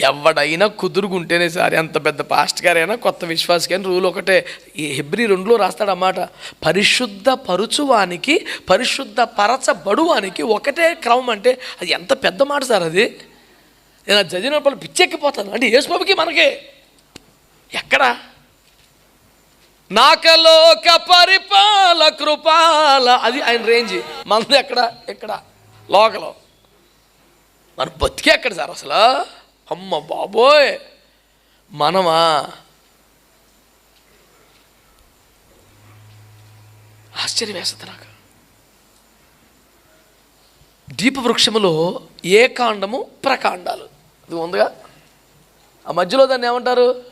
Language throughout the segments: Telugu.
ఎవడైనా కుదురుగుంటేనే సార్ ఎంత పెద్ద పాస్ట్ గారైనా కొత్త విశ్వాస కానీ రూల్ ఒకటే. హెబ్రి రెండులో రాస్తాడన్నమాట పరిశుద్ధ పరుచువానికి పరిశుద్ధ పరచబడువానికి ఒకటే క్రమం అంటే అది ఎంత పెద్ద మాట సార్ అది? నేను అది చదివినప్పుడు పిచ్చెక్కిపోతాను అంటే యేసుబాబుకి మనకే. ఎక్కడ? నాకలోక పరిపాల కృపాల అది ఆయన రేంజ్ మనది ఎక్కడ? ఎక్కడ? లోకలో. మన బతికే ఎక్కడ సార్ అసలు? అమ్మ బాబోయ్! మనమా? ఆశ్చర్యం వేస్తుంది నాకు. దీపవృక్షములో ఏ కాండము ప్రకాండాలు? అది ఉందిగా? ఆ మధ్యలో దాన్ని ఏమంటారు?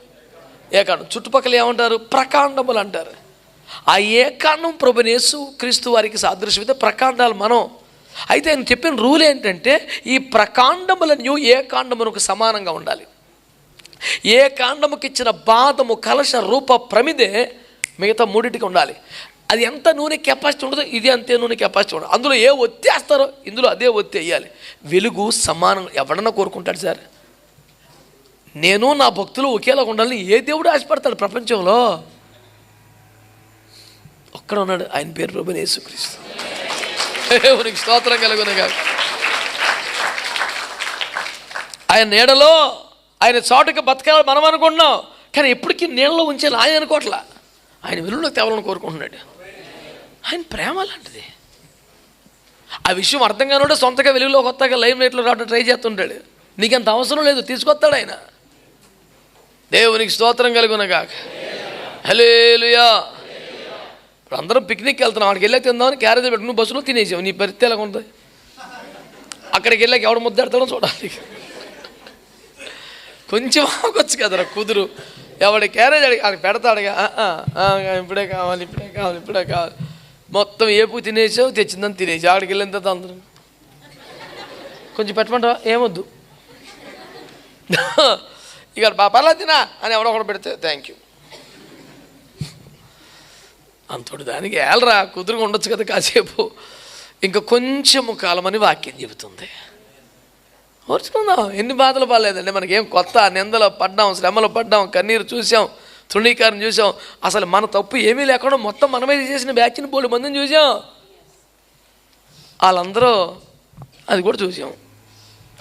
ఏకాండం చుట్టుపక్కల ఏమంటారు? ప్రకాండములు అంటారు. ఆ ఏకాండం ప్రభునేసు క్రీస్తు వారికి సాదృశ్యమైతే ప్రకాండాలు మనం అయితే ఆయన చెప్పిన రూల్ ఏంటంటే ఈ ప్రకాండములను ఏ కాండమునకు సమానంగా ఉండాలి. ఏ కాండముకి ఇచ్చిన బాధము కలశ రూప ప్రమిదే మిగతా మూడింటికి ఉండాలి. అది ఎంత నూనె కెపాసిటీ ఉండదో ఇది అంతే నూనె కెపాసిటీ ఉండదు అందులో ఏ ఒత్తేస్తారో ఇందులో అదే ఒత్తి వేయాలి. వెలుగు సమానం ఎవడన్నా కోరుకుంటాడు సార్? నేను నా భక్తులు ఒకేలా ఉండాలని ఏ దేవుడు ఆశపడతాడు ప్రపంచంలో? ఒక్కడ ఉన్నాడు ఆయన పేరు ప్రభు యేసుక్రీస్తు. దేవునికి స్తోత్రం కలుగునగా. ఆయన నీడలో ఆయన చోటుకి బతకాలని మనం అనుకుంటున్నాం కానీ ఎప్పటికీ నీళ్ళలో ఉంచాలి ఆయన అనుకోవట్లా. ఆయన వెలుగులో తేవాలని కోరుకుంటున్నాడు. ఆయన ప్రేమ లాంటిది. ఆ విషయం అర్థం కానుంటే సొంతగా వెలుగులో కొత్తగా లైమ్ లైట్లో రావడం ట్రై చేస్తుంటాడు. నీకంత అవసరం లేదు తీసుకొస్తాడు ఆయన. దేవునికి స్తోత్రం హలే హలేలుయా ఇప్పుడు అందరం పిక్నిక్ వెళ్తున్నాం. అక్కడికి వెళ్ళి తిందామని క్యారేజ్ పెట్టుకుని బస్సులో తినేసాం. నీ పరిస్థితి ఎలా ఉంటుంది అక్కడికి వెళ్ళాక ఎవడు ముద్దెడతాడో చూడాలి. కొంచెం ఆగొచ్చు కదరా కుదురు. ఎవడి క్యారేజ్ అడిగి అక్కడ పెడతాడుగా ఇప్పుడే కావాలి ఇప్పుడే కావాలి ఇప్పుడే కావాలి. మొత్తం ఏపు తినేసావు తెచ్చిందని తినేసి ఆడికి వెళ్ళిన తర్వాత అందరం. కొంచెం పెట్టమంటావా? ఏమొద్దు. ఇక బా పర్లేదు తినా అని ఎవడో ఒకడు పెడితే థ్యాంక్ యూ అంతటి దానికి ఏలరా కుదురుగా ఉండొచ్చు కదా కాసేపు. ఇంకా కొంచెము కాలమని వాక్యం చెబుతుంది. ఓర్చుకుందాం ఎన్ని బాధలు పడలేదండి. మనకేం కొత్త నిందలో పడ్డాం శ్రమలో పడ్డాం కన్నీరు చూసాం తృణీకారం చూసాం. అసలు మన తప్పు ఏమీ లేకుండా మొత్తం మనమే చేసిన బ్యాచ్ని పోలి మందిని చూసాం. వాళ్ళందరూ అది కూడా చూసాం.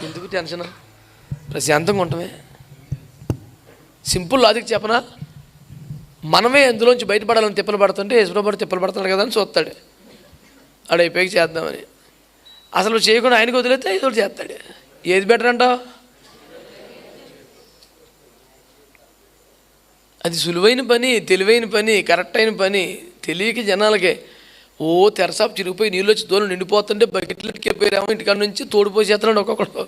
ఎందుకు టెన్షన్? ప్రశాంతంగా ఉండటమే సింపుల్ లాజిక్ చెప్పనా? మనమే అందులోంచి బయటపడాలని తిప్పలు పడుతుంటే యశ్వరబాబు తిప్పలు పడుతున్నాడు కదా అని చూస్తాడు. ఆడైపోయి చేద్దామని. అసలు చేయకుండా ఆయనకు వదిలేస్తే ఏదో ఒకటి చేస్తాడు. ఏది బెటర్ అంటావు? అది సులువైన పని తెలివైన పని కరెక్ట్ అయిన పని తెలియక జనాలకే. ఓ తెరసాపు చిరిగిపోయి నీళ్ళు వచ్చి తోలు నిండిపోతుంటే బకెట్లు ఎక్కిపోయారేమో ఇంటికాడ నుంచి తోడిపోసేస్తున్నాడు ఒక్కొక్కడు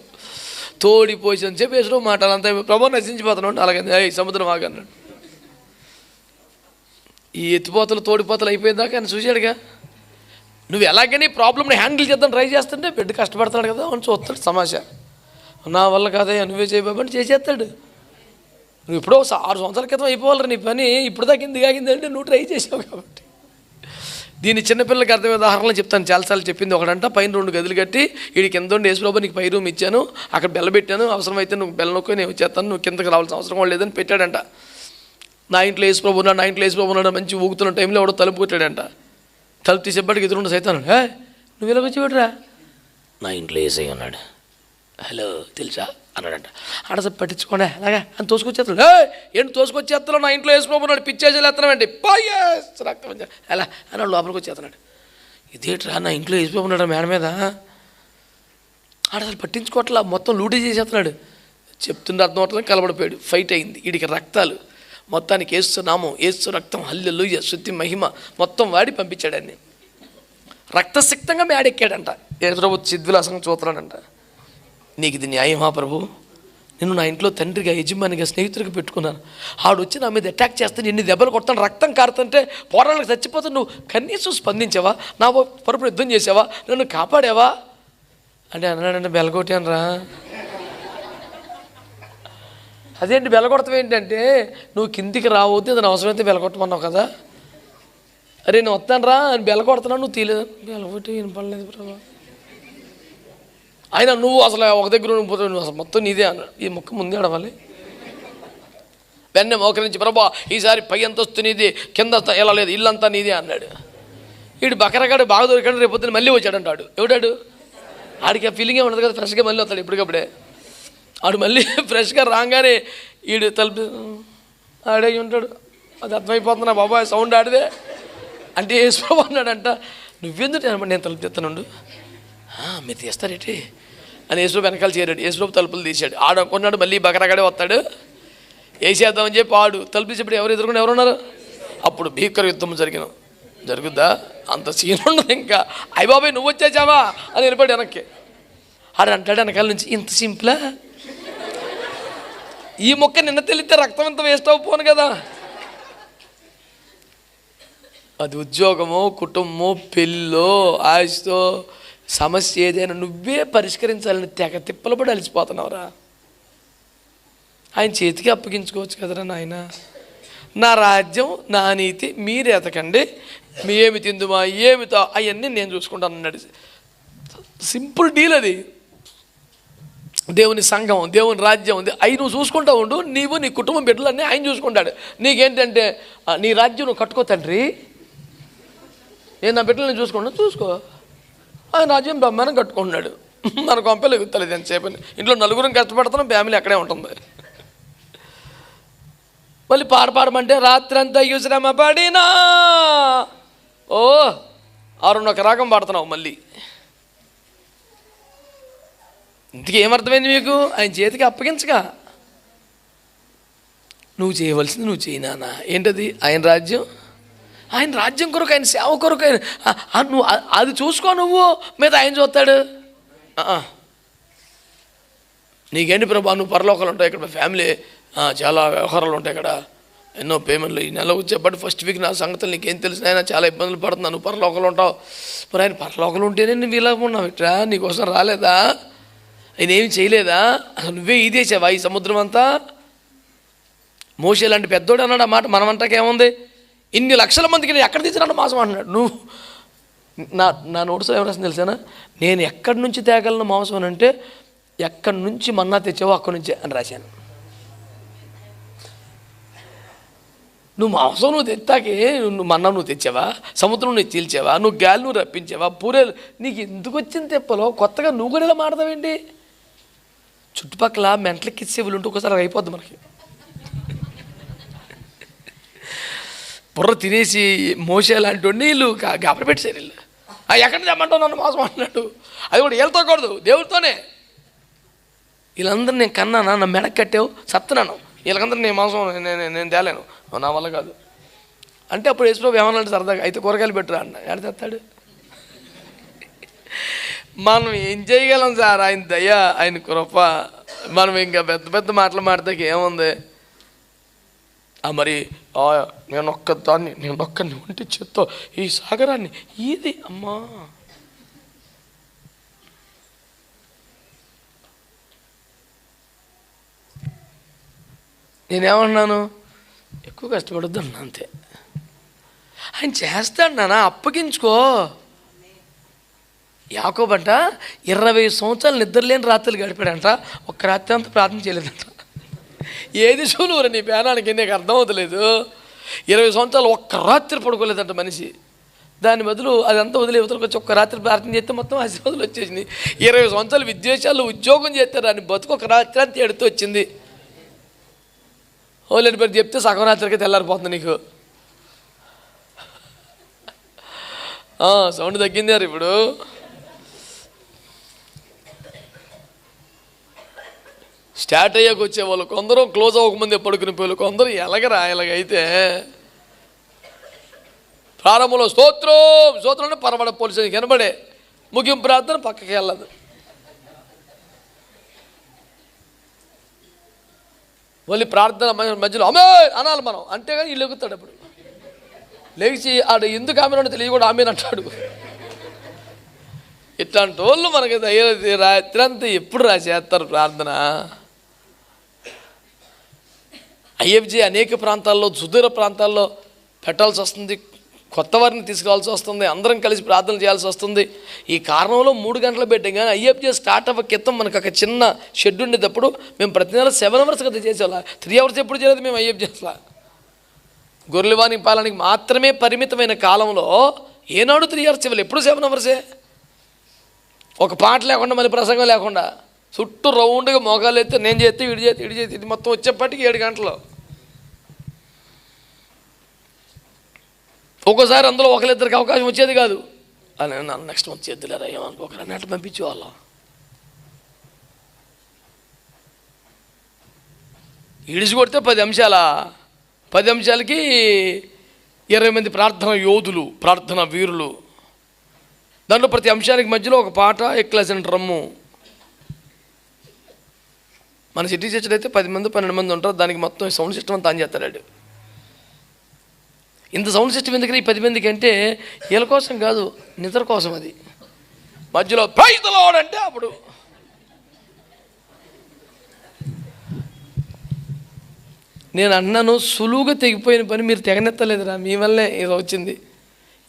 తోడిపోసి అని చెప్పి వేసడం మాటలు అంతా ప్రభావం నశించిపోతున్నాడు అలాగే సముద్రం ఆగన్నాడు. ఈ ఎత్తిపోతలు తోడిపోతలు అయిపోయిందాక ఆయన చూశాడుగా. నువ్వు ఎలాగని ప్రాబ్లమ్ని హ్యాండిల్ చేద్దాం ట్రై చేస్తుంటే బిడ్డ కష్టపడుతున్నాడు కదా అని చూస్తాడు సమాచారం. నా వల్ల కాదే నువ్వే చేయబాబని చేసేస్తాడు. నువ్వు ఎప్పుడో ఒక ఆరు సంవత్సరాల క్రితం అయిపోవాలి నీ పని ఇప్పుడు దాకా ఎందుకు అంటే నువ్వు ట్రై చేసావు కాబట్టి. దీన్ని చిన్నపిల్లలకి అర్థమయ్యే ఉదాహరణలు చెప్తాను. చాలాసార్లు చెప్పింది ఒకడంట పైన రెండు గదులు కట్టి వీడి కింద ఉండి వేసుకోబో నీకు పై రూమ్ ఇచ్చాను అక్కడ బెల్ల పెట్టాను అవసరమైతే నువ్వు బెల్ల నొక్కి నేను వచ్చేస్తాను నువ్వు కిందకి రావాల్సిన అవసరం లేదని పెట్టాడంట. నా ఇంట్లో వేసి ప్రభు ఉన్నాడు నా ఇంట్లో వేసి ప్రభు ఉన్నాడు మంచి ఊగుతున్న టైంలో ఎవడో తలుపు కొట్టాడంట. తలుపు తీసేపటికి ఎదురుండి సైతాను. హే నువ్వు ఇలా వచ్చి నా ఇంట్లో వేసే అన్నాడు హలో తెలుసా? అన్నాడంట. ఆడ పట్టించుకోండి అలాగా? అని తోసుకొచ్చేస్తాడు ఏ ఏంటి తోసుకొచ్చేస్తాను నా ఇంట్లో వేసుకోబోతున్నాడు పిచ్చేసి ఎత్తానండి పాయస్ రక్తం వచ్చే- ఎలా అని వాడు లోపలికి వచ్చేస్తున్నాడు ఇదేట్రా నా ఇంట్లో వేసిపోతున్నాడు మేడ మీద? ఆడ అసలు పట్టించుకోవట్లా? మొత్తం లూటీ చేసేస్తున్నాడు చెప్తుండే అర్థం అవుతుంది కలబడిపోయాడు. ఫైట్ అయింది. వీడికి రక్తాలు. మొత్తానికి ఏస్తున్నాము ఏస్తు రక్తం హల్లెలు శుద్ధి మహిమ మొత్తం వాడి పంపించాడని అన్ని రక్తసిక్తంగా మేడెక్కాడంట. ఏ చిద్విలాసంగా చూస్తున్నాడంట. నీకు ఇది న్యాయమా ప్రభు? నేను నా ఇంట్లో తండ్రిగా యజమానిగా స్నేహితుడికి పెట్టుకున్నాను. ఆడు వచ్చి నా మీద అటాక్ చేస్తే ఎన్ని దెబ్బలు కొడతాను రక్తం కారుతుంటే పోరాళ్ళకి చచ్చిపోతాను నువ్వు కనీసం స్పందించావా? నా పరుపు యుద్ధం చేసావా? నన్ను కాపాడావా? అంటే అన్నాడంటే బెలగొట్టాను రా అదేంటి వెలగొడతాం ఏంటంటే నువ్వు కిందికి రావద్దు అతను అవసరమైతే వెలగొట్టమన్నావు కదా. అరే నేను వస్తాను రా అని బెలగొడుతున్నాను నువ్వు తీయలేదు. బెలగొట్టి వినపడలేదు ప్రభా. ఆయన నువ్వు అసలు ఒక దగ్గర పోతావు నువ్వు అసలు మొత్తం నీదే అన్నాడు. ఈ మొక్క ముందే అడవాలి. వెన్నె మోకరించి ప్రభా ఈసారి పై అంతస్తు నీది కింద ఎలా లేదు ఇల్లంతా నీదే అన్నాడు. వీడు బకరగాడు బాగా దొరికాడు రేపు పొద్దున్న మళ్ళీ వచ్చాడు అంటాడు ఎవడాడు? ఆడికి ఆ ఫీలింగే ఉండదు కదా ఫ్రెష్గా మళ్ళీ వస్తాడు ఇప్పటికప్పుడే. ఆడు మళ్ళీ ఫ్రెష్గా రాగానే ఈడు తలుపు ఆడే ఉంటాడు. అది అర్థమైపోతున్నా బాబాయ్? సౌండ్ ఆడిదే. అంటే వేసుకో అన్నాడంట నువ్వెందుకు అనమాట నేను తలుపు తెస్తానుండు మీరు తీస్తారేటి అని యేసుబాబు వెనకాల చేరాడు. యేసుబాబు తలుపులు తీశాడు. ఆడు మళ్ళీ బకరగాడే వస్తాడు. వేసేద్దామని చెప్పి ఆడు తలుపు తీసేప్పుడు ఎవరు ఎదుర్కొని ఎవరున్నారు అప్పుడు భీకర యుద్ధం జరిగిన. జరుగుద్దా? అంత సీన్ ఉండదు ఇంకా. అయ్య బాబాయ్ నువ్వు వచ్చేసావా? అని వెళ్ళిపోయాడు వెనక్కి. ఆడు అంటాడు వెనకాల నుంచి ఇంత సింపులా? ఈ మొక్క నిన్న తెలిస్తే రక్తం ఇంత వేస్ట్ అవ్వపోను కదా. అది ఉద్యోగమో కుటుంబమో పెళ్ళో ఆశతో సమస్య ఏదైనా నువ్వే పరిష్కరించాలని తెగ తిప్పలు పడి అలిసిపోతున్నావురా. ఆయన చేతికి అప్పగించుకోవచ్చు కదరా నాయన. నా రాజ్యం నా నీతి మీరు ఎతకండి. మీ ఏమి తిందుమా ఏమితో అవన్నీ నేను చూసుకుంటాను అన్నాడు సింపుల్ డీల్ అది. దేవుని సంఘం దేవుని రాజ్యం ఉంది అవి నువ్వు చూసుకుంటా ఉండు నీవు నీ కుటుంబం బిడ్డలన్నీ ఆయన చూసుకుంటాడు. నీకేంటంటే నీ రాజ్యం నువ్వు కట్టుకో తండ్రి. నేను నా బిడ్డలను చూసుకుంటా చూసుకో. ఆయన రాజ్యం బ్రహ్మానం కట్టుకుంటున్నాడు. మన కొంపలు ఎగుతలేదు ఎంతసేపు అని. ఇంట్లో నలుగురం కష్టపడుతున్నాం ఫ్యామిలీ అక్కడే ఉంటుంది. మళ్ళీ పాడ పాడమంటే రాత్రంతా శ్రమ పడినా ఓ ఆరున్నొక రాగం పాడుతున్నావు మళ్ళీ. ఇంతకీ ఏమర్థమైంది మీకు? ఆయన చేతికి అప్పగించగా నువ్వు చేయవలసింది నువ్వు చేయనానా ఏంటది? ఆయన రాజ్యం? ఆయన రాజ్యం కొరకు ఆయన సేవ కొరకు ఆయన నువ్వు అది చూసుకో నువ్వు. మీద ఆయన చూస్తాడు. నీకేంటి ప్రభా? నువ్వు పరలోకాలు ఉంటాయి ఇక్కడ. ఫ్యామిలీ చాలా వ్యవహారాలు ఉంటాయి ఇక్కడ. ఎన్నో పేమెంట్లు ఈ నెల వచ్చేప్పటి ఫస్ట్ వీక్ నా సంగతులు నీకేం తెలుసు ఆయన చాలా ఇబ్బందులు పడుతున్నా నువ్వు పరలోకాలు ఉంటావు. మరి ఆయన పరలోకలు ఉంటేనే నువ్వు ఇలా ఉన్నావు. ఇట్రా? నీకోసం రాలేదా? ఆయన ఏమి చేయలేదా? నువ్వే ఇదేసావా ఈ సముద్రం అంతా? మోసే లాంటి పెద్దోడు అన్నాడు ఆ మాట మనమంటాకేముంది ఇన్ని లక్షల మందికి నేను ఎక్కడ తీసినాడు మాసం అంటున్నాడు. నువ్వు నా నా నోట్స్లో ఏం రాసింది తెలిసానా? నేను ఎక్కడి నుంచి తేగలను మాంసం అని అంటే ఎక్కడి నుంచి మన్నా తెచ్చావో అక్కడి నుంచే అని రాశాను. నువ్వు మాంసం నువ్వు తెత్తాకే నువ్వు మన్నా నువ్వు తెచ్చావా? సముద్రం నువ్వు చీల్చావా? నువ్వు గాలి నువ్వు రప్పించావా? పూరేలు నీకు ఎందుకు వచ్చింది తెప్పలో? కొత్తగా నువ్వు కూడా ఇలా మాడతావేంటి? చుట్టుపక్కల మెంటలకి ఇచ్చేవులు ఉంటే ఒకసారి అయిపోద్ది మనకి. బుర్ర తినేసి మోసే లాంటి నీళ్ళు వీళ్ళు గా- గాబర వీళ్ళు. ఆ, ఎక్కడ తెమ్మంటావు నన్ను మోసం అంటున్నాడు? అది కూడా వీళ్ళతో కూడదు దేవుడితోనే. వీళ్ళందరూ నేను కన్నానా నా మెడ కట్టావు సత్తున్నాను వీళ్ళకందరూ నేను మోసం నేను నేను- తేలేను. నా వల్ల కాదు. అంటే అప్పుడు యేసుప్రభు ఏమన్నా సరదాగా? అయితే కూరగాయలు పెట్టురా అన్న. ఎడ తెస్తాడు? మనం ఏం చేయగలం సార్? ఆయన దయ ఆయన కృప. మనం ఇంకా పెద్ద పెద్ద మాటలు మాడతాకి ఏముంది? ఆ మరి నేను ఒక్క దాన్ని నేను ఒక్కని ఒంటి చేత్తో ఈ సాగరాన్ని ఇది అమ్మా. నేనేమన్నాను? ఎక్కువ కష్టపడొద్దు అన్నా అంతే. ఆయన చేస్తాడు నాన్న అప్పగించుకో. యాకోబంట ఇరవై సంవత్సరాలు నిద్రలేని రాత్రులు గడిపాడంట. ఒక్క రాత్రి అంతా ప్రార్థన చేయలేదంట. ఏది చూనురా నీ పేనానికి నీకు అర్థం అవుతలేదు. ఇరవై సంవత్సరాలు ఒక్క రాత్రి పడుకోలేదంట మనిషి. దాని బదులు అదంతా వదిలే ఇవతలకు వచ్చి ఒక్క రాత్రి ప్రార్థన చేస్తే మొత్తం ఆశీర్వాదాలు వచ్చేసింది ఇరవై సంవత్సరాలు విద్వేషాలు ఉద్యోగం చేస్తారు అని బతుకు ఒక రాత్రి అంతా ఎడుతూ వచ్చింది. ఓలేని పేరు చెప్తే సగం రాత్రికి తెల్లారిపోతుంది నీకు. సౌండ్ తగ్గింది ఇప్పుడు. స్టార్ట్ అయ్యాక వచ్చేవాళ్ళు కొందరు క్లోజ్ అవ్వకముందే పడుకుని పోయి కొందరు ఎలాగరా ఎలాగైతే ప్రారంభంలో స్తోత్రం స్తోత్రం పరవడ పోలీసు కనబడే ముగింపు ప్రార్థన పక్కకి వెళ్ళదు. మళ్ళీ ప్రార్థన మధ్యలో అమే అనాలి మనం. అంతేగాని వీళ్ళు ఎగుతాడు అప్పుడు. లేచి ఆడు ఎందుకు ఆమె తెలియ కూడా ఆమె అంటాడు. ఇట్లాంటి వాళ్ళు మనకి దయ ఎప్పుడు రా చేస్తారు ప్రార్థన? ఐఎఫ్జే అనేక ప్రాంతాల్లో సుదూర ప్రాంతాల్లో పెట్టాల్సి వస్తుంది కొత్త వారిని తీసుకోవాల్సి వస్తుంది అందరం కలిసి ప్రార్థన చేయాల్సి వస్తుంది. ఈ కారణంలో మూడు గంటలు పెట్టాం కానీ ఐఎఫ్జే స్టార్ట్ అవ్వ క్రితం మనకు ఒక చిన్న షెడ్ ఉండేటప్పుడు మేము ప్రతి నెల సెవెన్ అవర్స్ కదా చేసేవాళ్ళ. త్రీ అవర్స్ ఎప్పుడు చేయలేదు మేము ఐఎఫ్జే అసలు. గొర్రెవాని పాలనకి మాత్రమే పరిమితమైన కాలంలో ఏనాడు త్రీ అవర్స్ ఇవ్వాలి ఎప్పుడు సెవెన్ అవర్సే? ఒక పాట లేకుండా మళ్ళీ ప్రసంగం లేకుండా చుట్టూ రౌండ్గా మోకాలు ఎత్తే నేను చేస్తే ఇడి చేస్తే ఇడి చేస్తే ఇది మొత్తం వచ్చేప్పటికి ఏడు గంటలు. ఒక్కోసారి అందులో ఒకరిద్దరికి అవకాశం వచ్చేది కాదు. అని నన్ను నెక్స్ట్ మంత్ చేద్దులేరా ఏమనుకోకరా నెట్ పంపించేవాళ్ళం. ఇడిచి కొడితే పది అంశాల? పది అంశాలకి ఇరవై మంది ప్రార్థన యోధులు ప్రార్థన వీరులు. దాంట్లో ప్రతి అంశానికి మధ్యలో ఒక పాట ఎక్లెసెంట్ డ్రమ్ము. మన సిటీ చర్చలు అయితే పది మంది పన్నెండు మంది ఉంటారు. దానికి మొత్తం సౌండ్ సిస్టమ్ అంతా ఆన్ చేస్తాడు ఇంత సౌండ్ సిస్టమ్ ఎందుకు ఈ పది మందికి అంటే వీళ్ళ కోసం కాదు నిద్ర కోసం అది. మధ్యలో ప్రైతలోడ్ అంటే అప్పుడు. నేను అన్నాను సులువుగా తెగిపోయిన పని మీరు తెగనెత్తలేదురా మీ వల్లే ఇది వచ్చింది.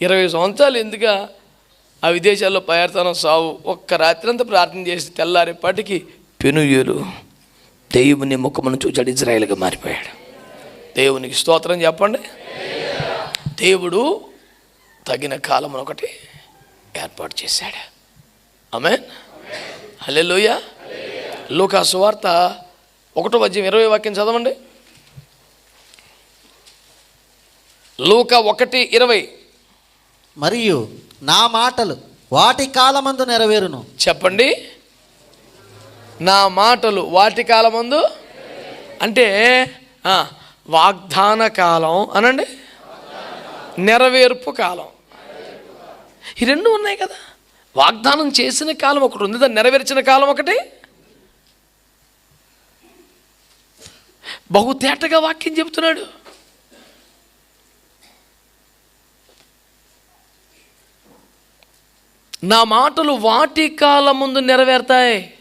ఇరవై సంవత్సరాలు ఎందుక ఆ విదేశాల్లో పయార్తనం సావు? ఒక్క రాత్రి అంతా ప్రార్థన చేసి తెల్లారేపాటికి పెనుయేలు దేవుని ముఖమును చూచాడు ఇజ్రాయెల్గా మారిపోయాడు. దేవునికి స్తోత్రం చెప్పండి. దేవుడు తగిన కాలం ఒకటి ఏర్పాటు చేశాడు. ఆమె హలే లోయ లోకా సువార్త ఒకటో వద్యం ఇరవై వాక్యం చదవండి. లూక ఒకటి ఇరవై. మరియు నా మాటలు వాటి కాలమందు నెరవేరును. చెప్పండి. నా మాటలు వాటి కాలమందు? అంటే వాగ్దాన కాలం అనండి. నెరవేర్పు కాలం. ఈ రెండు ఉన్నాయి కదా. వాగ్దానం చేసిన కాలం ఒకటి ఉంది. దాన్ని నెరవేర్చిన కాలం ఒకటి. బహు తేటగా వాక్యం చెబుతున్నాడు. నా మాటలు వాటి కాలం ముందు నెరవేరుతాయి.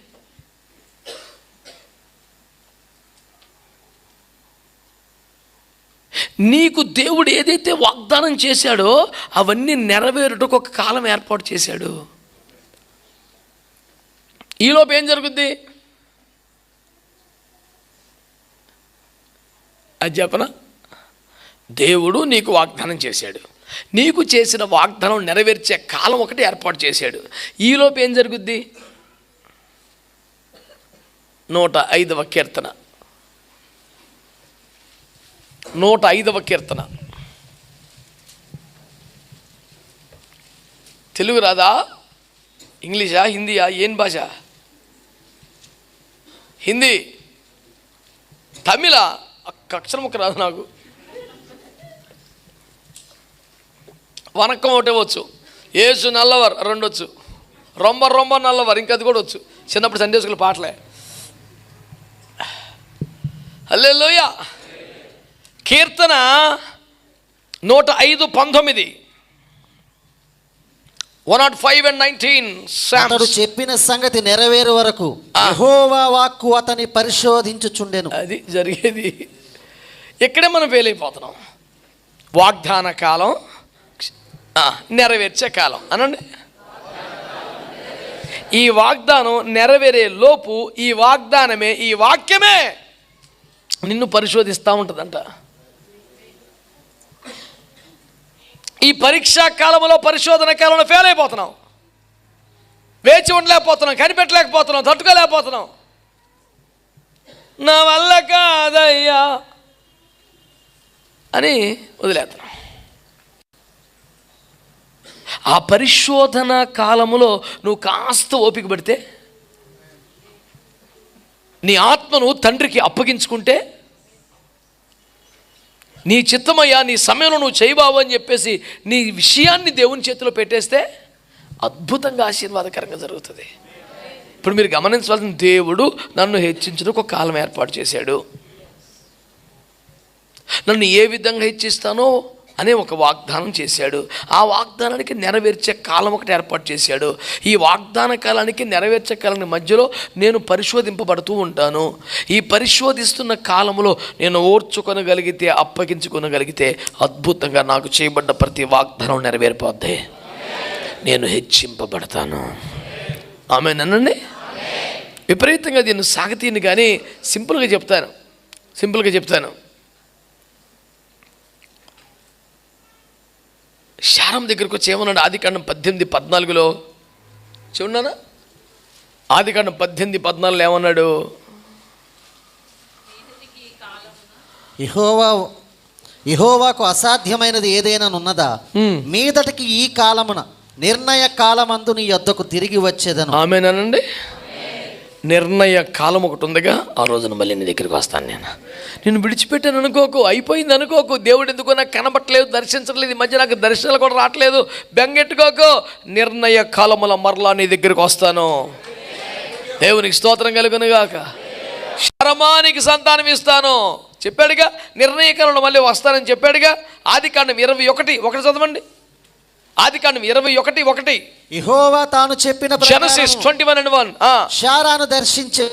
నీకు దేవుడు ఏదైతే వాగ్దానం చేశాడో అవన్నీ నెరవేరుటకు ఒక కాలం ఏర్పాటు చేశాడు. ఈలోపు ఏం జరుగుద్ది? అది చెప్పనా? దేవుడు నీకు వాగ్దానం చేశాడు. నీకు చేసిన వాగ్దానం నెరవేర్చే కాలం ఒకటి ఏర్పాటు చేశాడు. ఈలోపు ఏం జరుగుద్ది? నూట ఐదవ కీర్తన. నూట ఐదవ కీర్తన. తెలుగు రాదా? ఇంగ్లీషా? హిందీయా? ఏం భాష? హిందీ. తమిళ? ఒక్క అక్షరం ఒక రాదు నాకు. వనక్కం ఒకటే వచ్చు. ఏసు నల్లవర్ రెండు వచ్చు రొంబ రొంబ నల్లవర్ ఇంకా అది కూడా వచ్చు. చిన్నప్పుడు సండే స్కూల్ పాటలే. హల్లెలూయ! కీర్తన నూట ఐదు పంతొమ్మిది. One nought five and nineteen అతడు చెప్పిన సంగతి నెరవేరు వరకు యెహోవా వాక్కు అతని పరిశోధించుచుండెను. అది జరిగేది. ఇక్కడే మనం ఫెయిల్ అయిపోతున్నాం. వాగ్దాన కాలం నెరవేర్చే కాలం. అనండి. ఈ వాగ్దానం నెరవేరే లోపు ఈ వాగ్దానమే ఈ వాక్యమే నిన్ను పరిశోధిస్తూ ఉంటుందంట. ఈ పరీక్షా కాలంలో పరిశోధన కాలంలో ఫెయిల్ అయిపోతున్నాం. వేచి ఉండలేకపోతున్నాం కనిపెట్టలేకపోతున్నాం తట్టుకోలేకపోతున్నాం. నా వల్ల కాదయ్యా అని వదిలేస్తున్నాం. ఆ పరిశోధన కాలములో నువ్వు కాస్త ఓపిక పడితే నీ ఆత్మను తండ్రికి అప్పగించుకుంటే నీ చిత్తమయ్యా నీ సమయంలో నువ్వు చేయబావు అని చెప్పేసి నీ విషయాన్ని దేవుని చేతిలో పెట్టేస్తే అద్భుతంగా ఆశీర్వాదకరంగా జరుగుతుంది. ఇప్పుడు మీరు గమనించవలసిన దేవుడు నన్ను హెచ్చించడానికి ఒక కాలం ఏర్పాటు చేశాడు. నన్ను ఏ విధంగా హెచ్చిస్తానో అనే ఒక వాగ్దానం చేశాడు. ఆ వాగ్దానానికి నెరవేర్చే కాలం ఒకటి ఏర్పాటు చేశాడు. ఈ వాగ్దాన కాలానికి నెరవేర్చే కాలానికి మధ్యలో నేను పరిశోధింపబడుతూ ఉంటాను. ఈ పరిశోధిస్తున్న కాలంలో నేను ఓర్చుకొనగలిగితే అప్పగించుకొనగలిగితే అద్భుతంగా నాకు చేయబడ్డ ప్రతి వాగ్దానం నెరవేరిపోద్ది. నేను హెచ్చింపబడతాను. ఆమె నన్నండి విపరీతంగా దీన్ని సాగతీని కానీ సింపుల్గా చెప్తాను. సింపుల్గా చెప్తాను. శారం దగ్గరకు వచ్చి ఏమన్నాడు? ఆదికాండం పద్దెనిమిది పద్నాలుగులో చూడన్నానా? ఆదికాండం పద్దెనిమిది పద్నాలుగులో ఏమన్నాడు? యహోవా యహోవాకు అసాధ్యమైనది ఏదైనా ఉన్నదా. మీదటికి ఈ కాలమున నిర్ణయ కాలమందు నీ యొద్దకు తిరిగి వచ్చేదను. ఆమెనండి నిర్ణయ కాలం ఒకటి ఉందిగా. ఆ రోజున మళ్ళీ నీ దగ్గరికి వస్తాను నేను. నేను విడిచిపెట్టాను అనుకోకు అయిపోయింది అనుకోకు. దేవుడు ఎందుకో నాకు కనబట్టలేదు దర్శించట్లేదు ఈ మధ్య నాకు దర్శనాలు కూడా రావట్లేదు. బెంగెట్టుకోకు. నిర్ణయ కాలముల మరలా నీ దగ్గరికి వస్తాను. దేవునికి స్తోత్రం కలుగునుగాక. శరమానికి సంతానం ఇస్తాను. చెప్పాడుగా నిర్ణయ కాలంలో మళ్ళీ వస్తానని చెప్పాడుగా. ఆది కాండం ఇరవై ఒకటి ఒకటి చదవండి. ఆది కాండం ఇరవై ఒకటి ఒకటి. యహోవా తాను చెప్పిన జెనసిస్ ప్రకారము ట్వంటీ వన్ అండ్ వన్ శారాను దర్శించే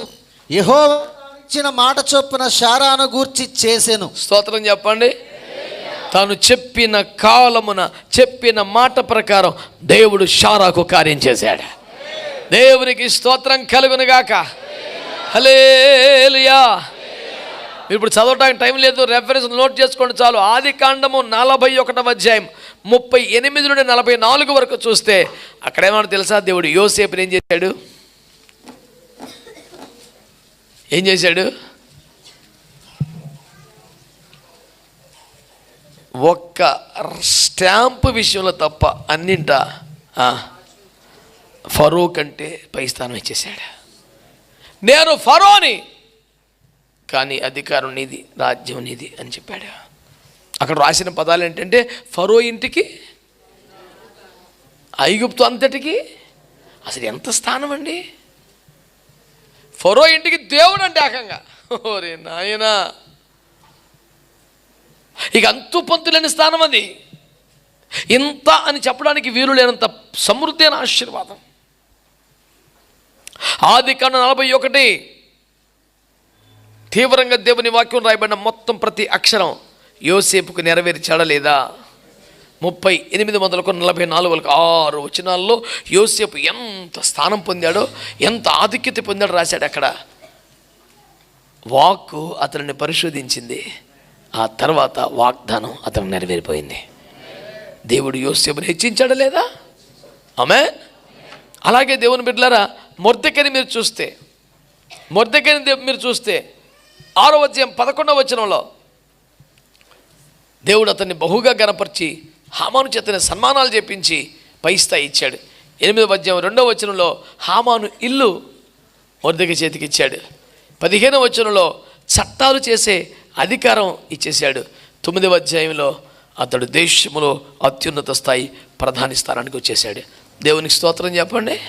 యహోవా ఇచ్చిన మాట చొప్పున శారాను గూర్చి చేసెను. స్తోత్రం చెప్పండి. తాను చెప్పిన కాలమున చెప్పిన మాట ప్రకారం దేవుడు షారాకు కార్యం చేశాడు. దేవునికి స్తోత్రం కలుగునుగాక హలేలుయా ఇప్పుడు చదవటానికి టైం లేదు రెఫరెన్స్ నోట్ చేసుకోండి చాలు. ఆది కాండము నలభై ఒకటవ అధ్యాయం. ముప్పై ఎనిమిది నుండి నలభై నాలుగు వరకు చూస్తే అక్కడేమన్నా తెలుసా? దేవుడు యోసేపుని ఏం చేశాడు? ఏం చేశాడు? ఒక్క స్టాంపు విషయంలో తప్ప అన్నింట ఫరో కంటే పై స్థానం ఇచ్చేశాడు. నేను ఫరోని కానీ అధికారం నీది రాజ్యం నీది అని చెప్పాడు. అక్కడ రాసిన పదాలు ఏంటంటే ఫరో ఇంటికి ఐగుప్తు అంతటికి అసలు ఎంత స్థానం అండి? ఫరో ఇంటికి దేవుడు అంటే ఏకంగా. ఓరే నాయనా. ఇక అంతు పంతులేని స్థానం అది. ఇంత అని చెప్పడానికి వీలు లేనంత సమృద్ధి అయిన ఆశీర్వాదం. ఆది కన్న నలభై ఒకటి. తీవ్రంగా దేవుని వాక్యం రాయబడిన మొత్తం ప్రతి అక్షరం. యోసేపుకు నెరవేర్చాడా లేదా? ముప్పై ఎనిమిది వందలకు నలభై నాలుగు వరకు ఆరు వచనాల్లో యోసేపు ఎంత స్థానం పొందాడో ఎంత ఆధిక్యత పొందాడో రాశాడు అక్కడ. వాక్కు అతనిని పరిశోధించింది. ఆ తర్వాత వాగ్దానం అతను నెరవేరిపోయింది. దేవుడు యోసేపుని హెచ్చించాడా లేదా? ఆమె అలాగే దేవుని బిడ్డలారా మొర్దకని మీరు చూస్తే మొర్దకని మీరు చూస్తే ఆరో అధ్యాయం పదకొండవ వచనంలో దేవుడు అతన్ని బహుగా గనపరిచి హామాను చేతని సన్మానాలు చేపించి పై స్థాయి ఇచ్చాడు. ఎనిమిదవ పద్యం రెండవ వచనంలో హామాను ఇల్లు వర్ధక చేతికి ఇచ్చాడు. పదిహేనవ వచనంలో చట్టాలు చేసే అధికారం ఇచ్చేశాడు. తొమ్మిదవ అధ్యాయంలో అతడు దేశంలో అత్యున్నత స్థాయి ప్రధాని స్థానానికి వచ్చేసాడు దేవునికి స్తోత్రం చెప్పండి.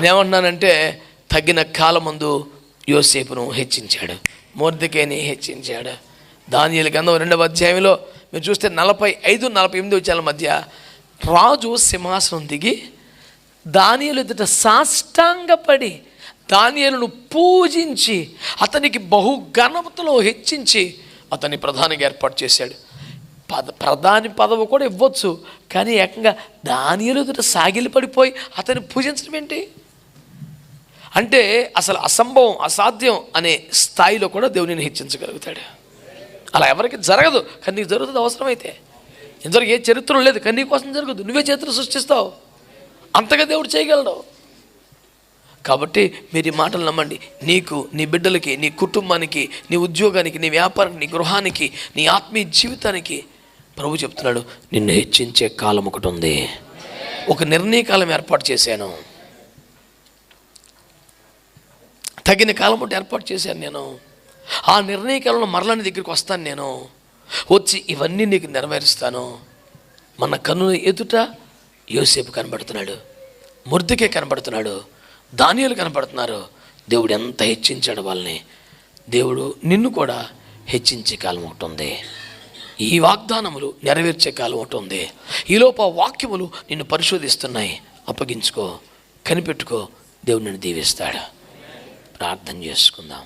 నేమంటున్నానంటే తగిన కాలమందు యోసేపును హెచ్చించాడు. మోర్దికేని హెచ్చించాడు. దానియలు గంధం రెండవ అధ్యాయంలో మీరు చూస్తే నలభై ఐదు నలభై ఎనిమిది వచ్చాల మధ్య రాజు సింహాసనం దిగి దానియలు ఎదుట సాష్టాంగపడి దానియలను పూజించి అతనికి బహు ఘనతలో హెచ్చించి అతన్ని ప్రధానిగా ఏర్పాటు చేశాడు. పద ప్రధాని పదవి కూడా ఇవ్వచ్చు కానీ ఏకంగా దానియలు ఎదుట సాగిలి పడిపోయి అతన్ని పూజించడం ఏంటి? అంటే అసలు అసంభవం అసాధ్యం అనే స్థాయిలో కూడా దేవునిని హెచ్చించగలుగుతాడు. అలా ఎవరికి జరగదు కానీ నీకు జరుగుతుంది అవసరమైతే. ఇంతవరకు ఏ చరిత్ర లేదు కానీ నీ కోసం జరగదు నువ్వే చరిత్ర సృష్టిస్తావు. అంతగా దేవుడు చేయగలడు. కాబట్టి మీరు ఈ మాటలు నమ్మండి. నీకు నీ బిడ్డలకి నీ కుటుంబానికి నీ ఉద్యోగానికి నీ వ్యాపారానికి నీ గృహానికి నీ ఆత్మీయ జీవితానికి ప్రభు చెప్తున్నాడు నిన్ను హెచ్చించే కాలం ఒకటి ఉంది. ఒక నిర్ణయ కాలం ఏర్పాటు చేశాను. తగిన కాలం ఒకటి ఏర్పాటు చేశాను నేను. ఆ నిర్ణయకాలను కాలంలో దగ్గరికి వస్తాను నేను. వచ్చి ఇవన్నీ నీకు నెరవేరుస్తాను. మన కన్ను ఎదుట యోసేపు కనబడుతున్నాడు. ముర్దికే కనబడుతున్నాడు. ధాన్యాలు కనబడుతున్నారు. దేవుడు ఎంత హెచ్చించాడు వాళ్ళని. దేవుడు నిన్ను కూడా హెచ్చించే కాలం ఒకటి ఉంది. ఈ వాగ్దానములు నెరవేర్చే కాలం ఒకటి ఉంది. ఈలోపు ఆ వాక్యములు నిన్ను పరిశోధిస్తున్నాయి. అప్పగించుకో కనిపెట్టుకో. దేవుడు నిన్ను దీవిస్తాడు. ప్రార్థన చేసుకుందాం.